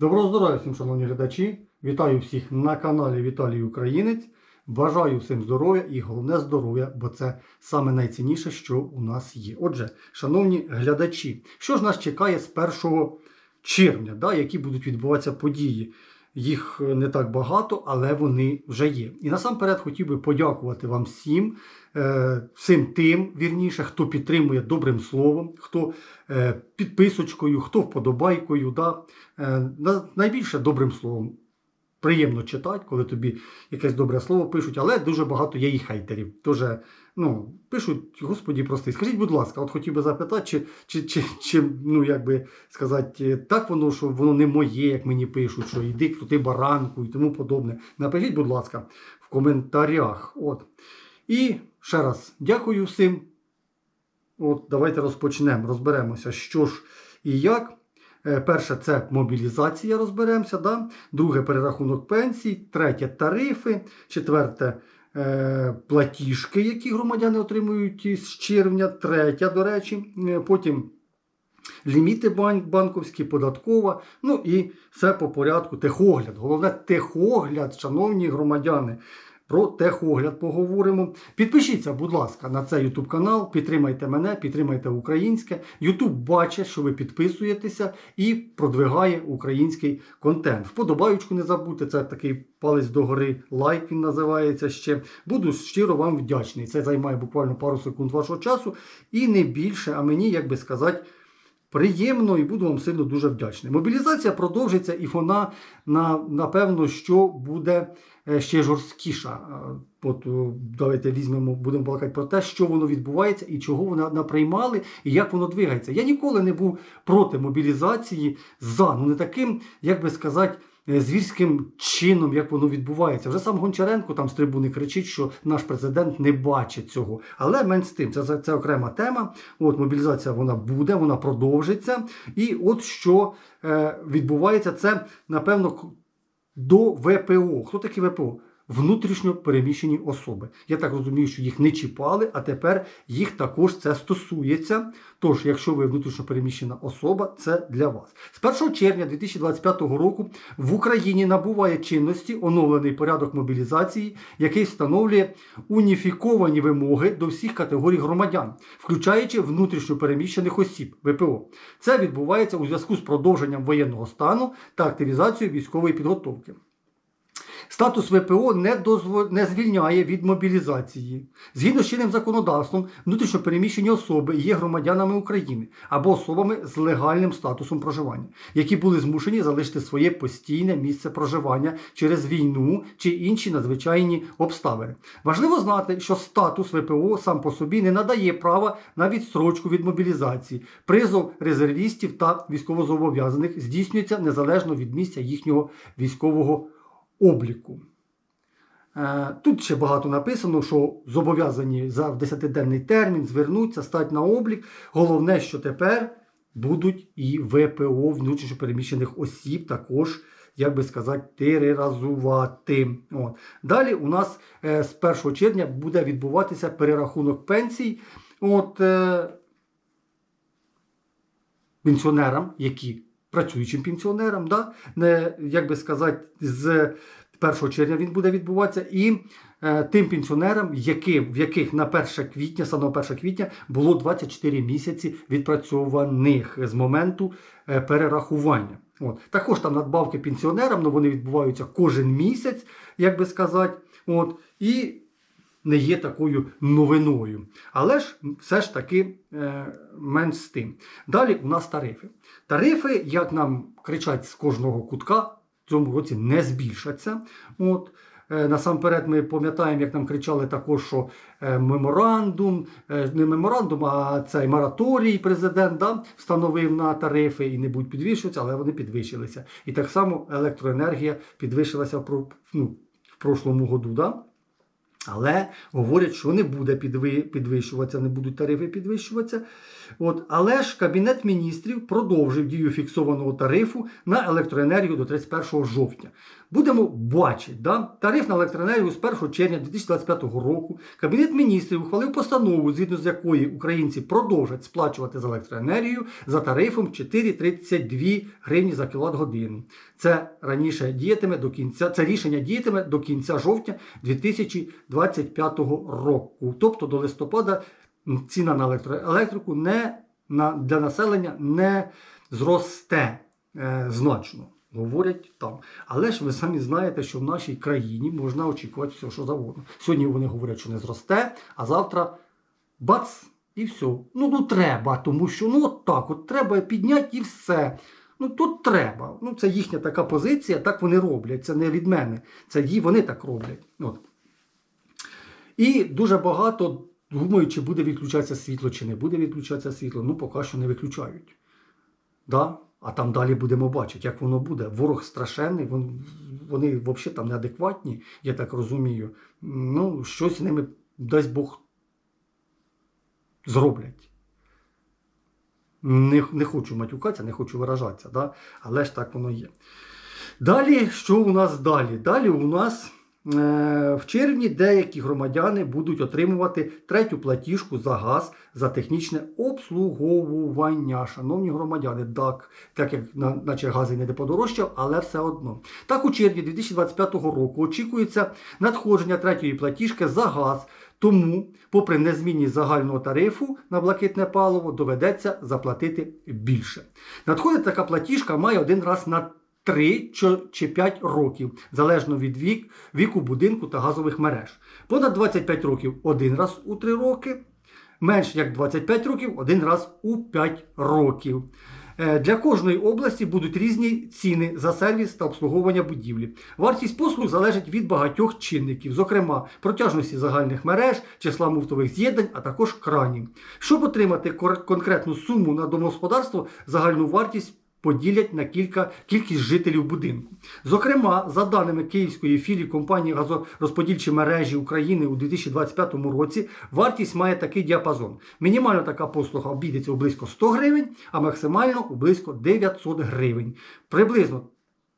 Доброго здоров'я всім, шановні глядачі! Вітаю всіх на каналі Віталій Українець. Бажаю всім здоров'я і головне здоров'я, бо це саме найцінніше, що у нас є. Отже, шановні глядачі, що ж нас чекає з 1 червня, да, які будуть відбуватися події? Їх не так багато, але вони вже є. І насамперед хотів би подякувати вам всім, е, всім тим, вірніше, хто підтримує добрим словом, хто е, підписочкою, хто вподобайкою. Да? Е, найбільше добрим словом. Приємно читати, коли тобі якесь добре слово пишуть, але дуже багато є і хейтерів. Дуже ну, пишуть, господі прости. Скажіть, будь ласка, от хотів би запитати, чи, чи, чи, чи ну, як сказати, так воно, що воно не моє, як мені пишуть, що йди крути баранку і тому подобне. Напишіть, будь ласка, в коментарях. От. І ще раз дякую всім. От, давайте розпочнемо, розберемося, що ж і як. Е, Перше це мобілізація, розберемося. Да? Друге перерахунок пенсій, третє тарифи, четверте платіжки, які громадяни отримують із червня, третя, до речі, Е, потім ліміти банк, банковські, податкова, ну і все по порядку. Техогляд. Головне техогляд, шановні громадяни. Про техогляд поговоримо. Підпишіться, будь ласка, на цей YouTube канал, підтримайте мене, підтримайте українське. YouTube бачить, що ви підписуєтеся і продвигає український контент. Вподобаючку не забудьте, це такий палець догори, лайк він називається ще. Буду щиро вам вдячний. Це займає буквально пару секунд вашого часу і не більше, а мені, як би сказати, Приємно і буду вам сильно дуже вдячний. Мобілізація продовжиться, і вона напевно, що буде е, ще жорсткіша. Е, От давайте візьмемо, будемо балакати про те, що воно відбувається і чого воно наприймали, і як воно двигається. Я ніколи не був проти мобілізації за ну не таким, як би сказати. Е, Звірським чином, як воно відбувається. Вже сам Гончаренко там з трибуни кричить, що наш президент не бачить цього. Але менш з тим, це, це, окрема тема. От мобілізація вона буде, вона продовжиться. І от що е, відбувається, це напевно до ВПО. Хто такі ВПО? Внутрішньо переміщені особи. Я так розумію, що їх не чіпали, а тепер їх також це стосується. Тож, якщо ви внутрішньо переміщена особа, це для вас. З 1 червня 2025 року в Україні набуває чинності оновлений порядок мобілізації, який встановлює уніфіковані вимоги до всіх категорій громадян, включаючи внутрішньо переміщених осіб ВПО. Це відбувається у зв'язку з продовженням воєнного стану та активізацією військової підготовки. Статус ВПО не, дозво... не звільняє від мобілізації. Згідно з чинним законодавством, внутрішньо переміщені особи є громадянами України або особами з легальним статусом проживання, які були змушені залишити своє постійне місце проживання через війну чи інші надзвичайні обставини. Важливо знати, що статус ВПО сам по собі не надає права на відстрочку від мобілізації. Призов резервістів та військовозобов'язаних здійснюється незалежно від місця їхнього військового обліку. Е, Тут ще багато написано, що зобов'язані за 10-денний термін звернуться, стати на облік. Головне, що тепер будуть і ВПО внутрішньо переміщених осіб також, як би сказати, тероризувати. От. Далі у нас е, з 1 червня буде відбуватися перерахунок пенсій. От, е, пенсіонерам, які працюючим пенсіонерам, да? не, як би сказати, з 1 червня він буде відбуватися, і е, тим пенсіонерам, які, в яких на 1 квітня, саме 1 квітня було 24 місяці відпрацьованих з моменту е, перерахування. От. Також там надбавки пенсіонерам, ну, вони відбуваються кожен місяць, як би сказати. От. І не є такою новиною. Але ж все ж таки е, менш з тим. Далі у нас тарифи. Тарифи, як нам кричать з кожного кутка, в цьому році не збільшаться. От. Е, Насамперед ми пам'ятаємо, як нам кричали також, що е, меморандум, не меморандум, а цей мораторій президент встановив на тарифи і не будуть підвищуватися, але вони підвищилися. І так само електроенергія підвищилася в, ну, в прошлому году. Да? Але говорять, що не буде підви- підвищуватися, не будуть тарифи підвищуватися. От, але ж Кабінет міністрів продовжив дію фіксованого тарифу на електроенергію до 31 жовтня. Будемо бачити, да? тариф на електроенергію з 1 червня 2025 року Кабінет міністрів ухвалив постанову, згідно з якої українці продовжать сплачувати за електроенергію за тарифом 4,32 гривні за кіловат годину. Це раніше діятиме до кінця. Це рішення діятиме до кінця жовтня 2025 року. Тобто до листопада ціна на електро- електрику не на, для населення не зросте е, значно. Говорять там. Але ж ви самі знаєте, що в нашій країні можна очікувати все, що завгодно. Сьогодні вони говорять, що не зросте, а завтра бац, і все. Ну, ну треба, тому що ну от так, от треба підняти і все. Ну тут треба. Ну, це їхня така позиція, так вони роблять. Це не від мене. Це вони так роблять. От. І дуже багато думають, чи буде відключатися світло, чи не буде відключатися світло. Ну, поки що не виключають. Да? А там далі будемо бачити, як воно буде. Ворог страшенний, вон- вони взагалі там неадекватні, я так розумію. Ну, щось з ними, дасть Бог, зроблять. Не, не хочу матюкатися, не хочу виражатися, да? але ж так воно є. Далі, що у нас далі? Далі у нас в червні деякі громадяни будуть отримувати третю платіжку за газ за технічне обслуговування. Шановні громадяни, так, так як на, наче газ і не подорожчав, але все одно. Так, у червні 2025 року очікується надходження третьої платіжки за газ. Тому, попри незмінність загального тарифу на блакитне паливо, доведеться заплатити більше. Надходить така платіжка має один раз на 3 чи 5 років, залежно від вік, віку будинку та газових мереж. Понад 25 років один раз у 3 роки, менш як 25 років один раз у 5 років. Е, Для кожної області будуть різні ціни за сервіс та обслуговування будівлі. Вартість послуг залежить від багатьох чинників, зокрема протяжності загальних мереж, числа муфтових з'єднань, а також кранів. Щоб отримати конкретну суму на домогосподарство, загальну вартість поділять на кілька кількість жителів будинку. Зокрема, за даними Київської філії компанії газорозподільчі мережі України у 2025 році, вартість має такий діапазон. Мінімально така послуга обійдеться у близько 100 гривень, а максимально у близько 900 гривень. Приблизно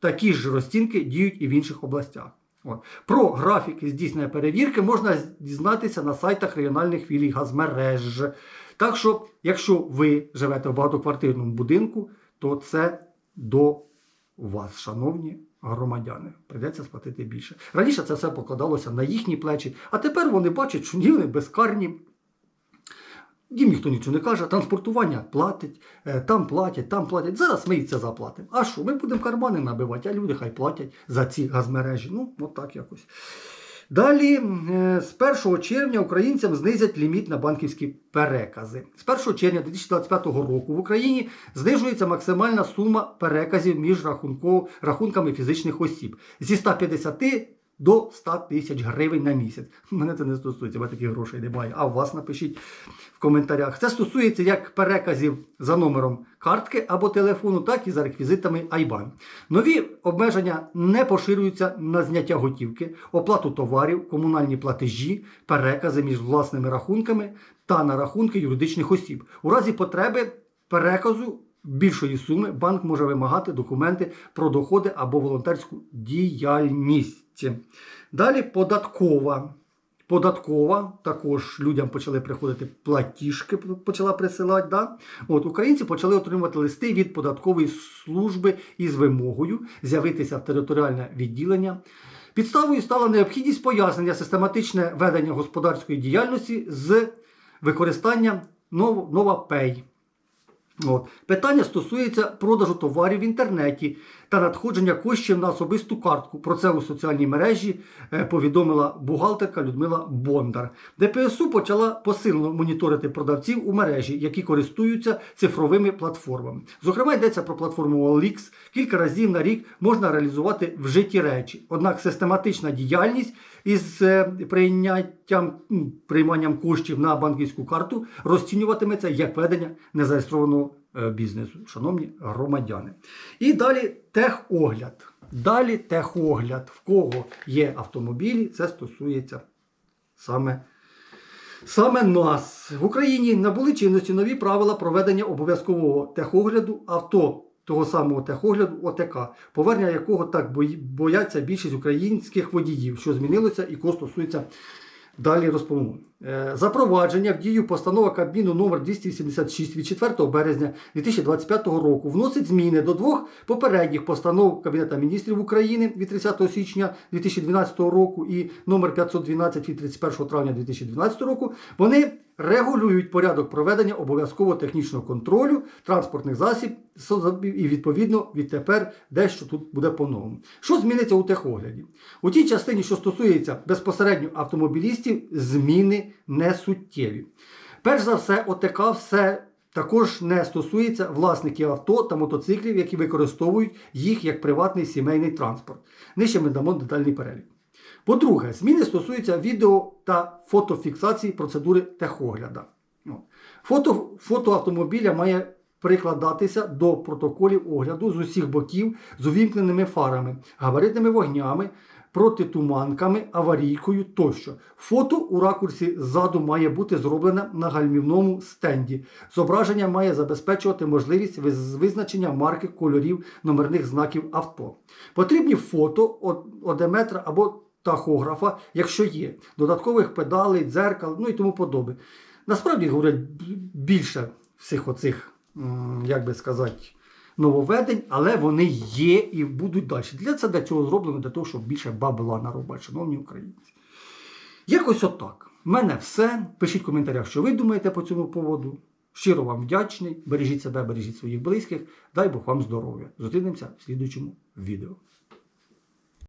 такі ж розцінки діють і в інших областях. От. Про графіки здійснення перевірки можна дізнатися на сайтах регіональних філій газмереж. Так що, якщо ви живете в багатоквартирному будинку, то це до вас, шановні громадяни. Прийдеться сплатити більше. Раніше це все покладалося на їхні плечі, а тепер вони бачать, що вони безкарні. Їм ніхто нічого не каже, транспортування платить, е, там платять, там платять. Зараз ми і це заплатимо. А що? Ми будемо кармани набивати, а люди хай платять за ці газмережі. Ну, от так якось. Далі, е, з 1 червня українцям знизять ліміт на банківські перекази. З 1 червня 2025 року в Україні знижується максимальна сума переказів між рахунками фізичних осіб зі 150 до 100 тисяч гривень на місяць. Мене це не стосується, бо таких грошей немає. А вас напишіть в коментарях. Це стосується як переказів за номером картки або телефону, так і за реквізитами IBAN. Нові обмеження не поширюються на зняття готівки, оплату товарів, комунальні платежі, перекази між власними рахунками та на рахунки юридичних осіб. У разі потреби переказу більшої суми банк може вимагати документи про доходи або волонтерську діяльність. Далі податкова. Податкова також людям почали приходити платіжки, почала присилати. Да? От українці почали отримувати листи від податкової служби із вимогою з'явитися в територіальне відділення. Підставою стала необхідність пояснення систематичне ведення господарської діяльності з використанням NovaPay. От. Питання стосується продажу товарів в інтернеті та надходження коштів на особисту картку. Про це у соціальній мережі е, повідомила бухгалтерка Людмила Бондар. ДПСУ почала посилено моніторити продавців у мережі, які користуються цифровими платформами. Зокрема, йдеться про платформу OLX. Кілька разів на рік можна реалізувати вжиті речі. Однак систематична діяльність із е, прийняттям прийманням коштів на банківську карту розцінюватиметься як ведення незареєстрованого бізнесу, шановні громадяни. І далі техогляд. Далі техогляд. В кого є автомобілі, це стосується саме, саме нас. В Україні набули чинності нові правила проведення обов'язкового техогляду авто. Того самого техогляду ОТК, повернення якого так бояться більшість українських водіїв, що змінилося і кого стосується Далі розповімо. Е, Запровадження в дію постанова Кабміну номер 286 від 4 березня 2025 року вносить зміни до двох попередніх постанов Кабінету міністрів України від 30 січня 2012 року і номер 512 від 31 травня 2012 року. Вони регулюють порядок проведення обов'язкового технічного контролю транспортних засіб і відповідно відтепер дещо тут буде по-новому. Що зміниться у техогляді? У тій частині, що стосується безпосередньо автомобілістів, зміни не суттєві. Перш за все, ОТК все також не стосується власників авто та мотоциклів, які використовують їх як приватний сімейний транспорт. Нижче ми дамо детальний перелік. По-друге, зміни стосуються відео та фотофіксації процедури техогляда. Фото, фото автомобіля має прикладатися до протоколів огляду з усіх боків з увімкненими фарами, габаритними вогнями, протитуманками, аварійкою тощо. Фото у ракурсі ззаду має бути зроблене на гальмівному стенді. Зображення має забезпечувати можливість виз- визначення марки кольорів номерних знаків авто. Потрібні фото одеметра або тахографа, якщо є, додаткових педалей, дзеркал, ну і тому подобне. Насправді говорять більше всіх оцих, як би сказати, нововведень, але вони є і будуть далі. Для це для цього зроблено, для того, щоб більше бабла наробити, шановні українці. Якось отак. У мене все. Пишіть в коментарях, що ви думаєте по цьому поводу. Щиро вам вдячний. Бережіть себе, бережіть своїх близьких. Дай Бог вам здоров'я. Зустрінемося в слідуючому відео.